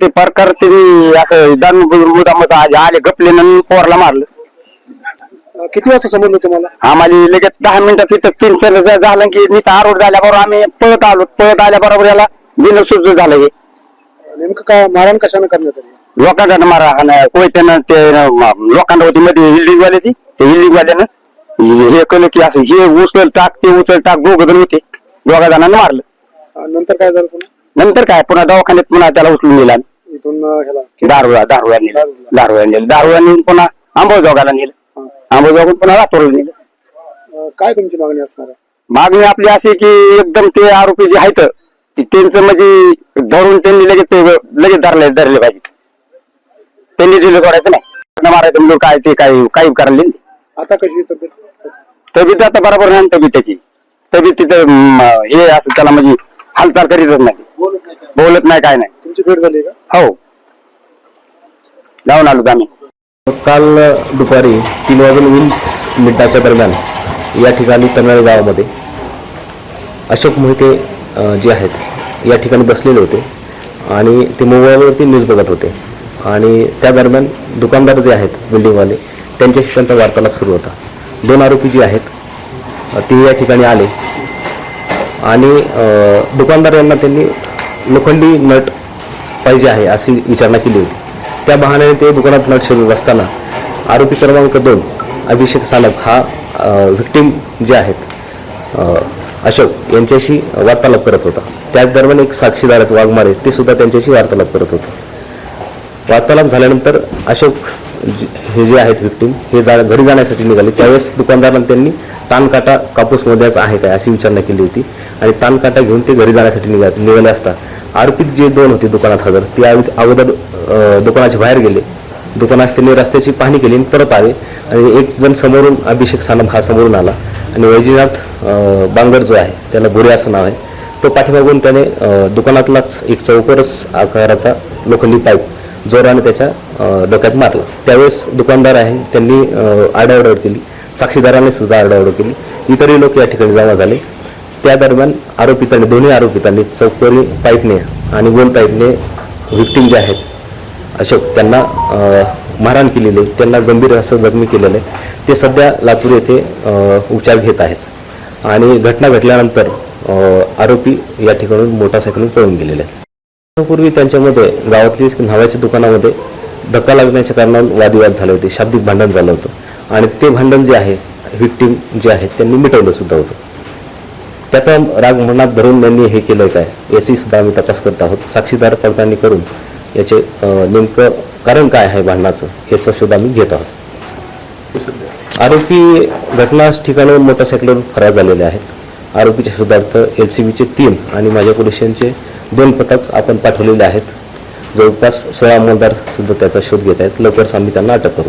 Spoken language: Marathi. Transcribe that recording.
ते प्रकार त्यांनी असं दान मुदामच आले गपले पोरला मारलं. किती वाजता समजलं तुम्हाला? आम्हाला लगेच दहा मिनिटात तिथं तीन चार झालं की नुसतं आरोड झाल्याबरोबर आम्ही पळत आलो. पळत आल्याबरोबर याला बिन सुद्ध झालं हे. नेमकं काय मारण कशाने करण्यात आली? लोकांना मारा कोयत्यानं ते म- लोकांना होती मध्ये हिल्डिंग वाल्याची ते हिल्डिंग वाल्यानं हे केलं की असं हे उचल टाक ते उचल टाक दोघ जण होते. दोघा जणांना मारलं. नंतर काय झालं पुन्हा? नंतर काय पुन्हा दवाखान्यात पुन्हा त्याला उचलून नेला. इथून ह्याला? दारू दारू नेलं. दारू नेलं. दारू नेलं पुन्हा आंबोजोगाला नेलं. आंबोजोगातून पुन्हा लातूरला नेलं. अं, काय तुमची मागणी असणार आहे? मागणी आपली अशी की एकदम ते आरोपी जे आहेत ते त्यांचं म्हणजे धरून त्यांनी लगेच लगेच धरले धरले पाहिजे. त्यांनी दिलं सोडायचं नाही. मारायचं म्हणजे काय ते काय काही करायला नाही. आता कशी तब्येत? तब्येत आता बरोबर नाही तब्येत त्याची. तब्येत तिथं हे असं त्याला म्हणजे हालचाल करीतच नाही. बोलत नाही काय नाही. तुमची भेट झाली का? हो. जाऊन आलो आम्ही. काल दुपारी तीन वाजून वीस मिनिटाच्या दरम्यान या ठिकाणी तमिळ गावामध्ये अशोक मोहिते जे आहेत या ठिकाणी बसलेले होते आणि ते मोबाईलवरती न्यूज बघत होते. आणि त्या दरम्यान दुकानदार जे आहेत बिल्डिंगवाले त्यांच्याशी त्यांचा वार्तालाप सुरू होता. दोन आरोपी जे आहेत ते या ठिकाणी आले. आणि दुकानदार यांना त्यांनी लोखंडी नट पाहिजे आहे अशी विचारणा केली होती. त्या बहाण्याने ते दुकानात नट शोधत असताना आरोपी क्रमांक दोन अभिषेक सालप हा व्हिक्टीम जे आहेत अशोक यांच्याशी वार्तालाप करत होता. त्याच दरम्यान एक साक्षीदार आहेत वाघमारे ते सुद्धा त्यांच्याशी वार्तालाप करत होते. वार्तालाप झाल्यानंतर अशोक जे- हे जे आहेत विक्टीम हे जा घरी जाण्यासाठी निघाले. त्यावेळेस दुकानदारांना त्यांनी तानकाटा कापूस मोद्याचा आहे काय अशी विचारणा केली होती. आणि तानकाटा घेऊन ते घरी जाण्यासाठी निघा निघाले असता आरोपित जे दोन होते दुकानात हजर ते अगोदर दुकानाच्या बाहेर गेले. दुकानात त्यांनी रस्त्याची पाहणी केली आणि परत आले. आणि एक जण समोरून अभिषेक सानप हा समोरून आला. आणि वैजनाथ बांगर जो आहे त्याला गोरे असं नाव आहे. तो पाठीमागून त्याने दुकानातलाच एक चौकोरस आकाराचा लोखंडी पाईप जोराने त्याच्या डोक्यात मारला. त्यावेळेस दुकानदार आहे त्यांनी अ, आरडाओरड केली. साक्षीदारांनी सुद्धा आरडाओरड केली. इतरही लोक या ठिकाणी जमा झाले. त्या दरम्यान आरोपितांनी दोन्ही आरोपितांनी चौकोरी पाईपने आणि गोल पाईपने व्हिक्टीम जे आहेत अशोक त्यांना मारहाण केलेली आहे. त्यांना गंभीर असं जखमी केलेलं आहे. ते सध्या लातूर येथे उपचार घेत आहेत. आणि घटना घडल्यानंतर आरोपी या ठिकाणून मोटारसायकलून पळून गेलेले आहेत. पूर्वी त्यांच्यामध्ये गावातली न्हाव्याच्या दुकानामध्ये धक्का लागण्याच्या कारणाने वादविवाद झाले होते. शाब्दिक भांडण झालं होतं. आणि ते भांडण जे आहे व्हिक्टीम जे आहेत त्यांनी मिटवलं सुद्धा होतं. त्याचा राग मनात धरून त्यांनी हे केलं काय? याची सुद्धा आम्ही तपास करत आहोत. साक्षीदार पडताळणी करून याचे नेमकं कारण काय आहे भांडणाचं याचा शोध आम्ही घेत आहोत. आरोपी घटना ठिकाणाहून मोटरसायकलवर फरार झालेले आहेत. आरोपीच्या शोधार्थ एल सी बीचे तीन आणि माझ्या पोलिसांचे दोन पथक आपण पाठवलेले आहेत. जवळपास सोळा अंमलदार सुद्धा त्याचा शोध घेत आहेत. लवकरच आम्ही त्यांना अटक करू.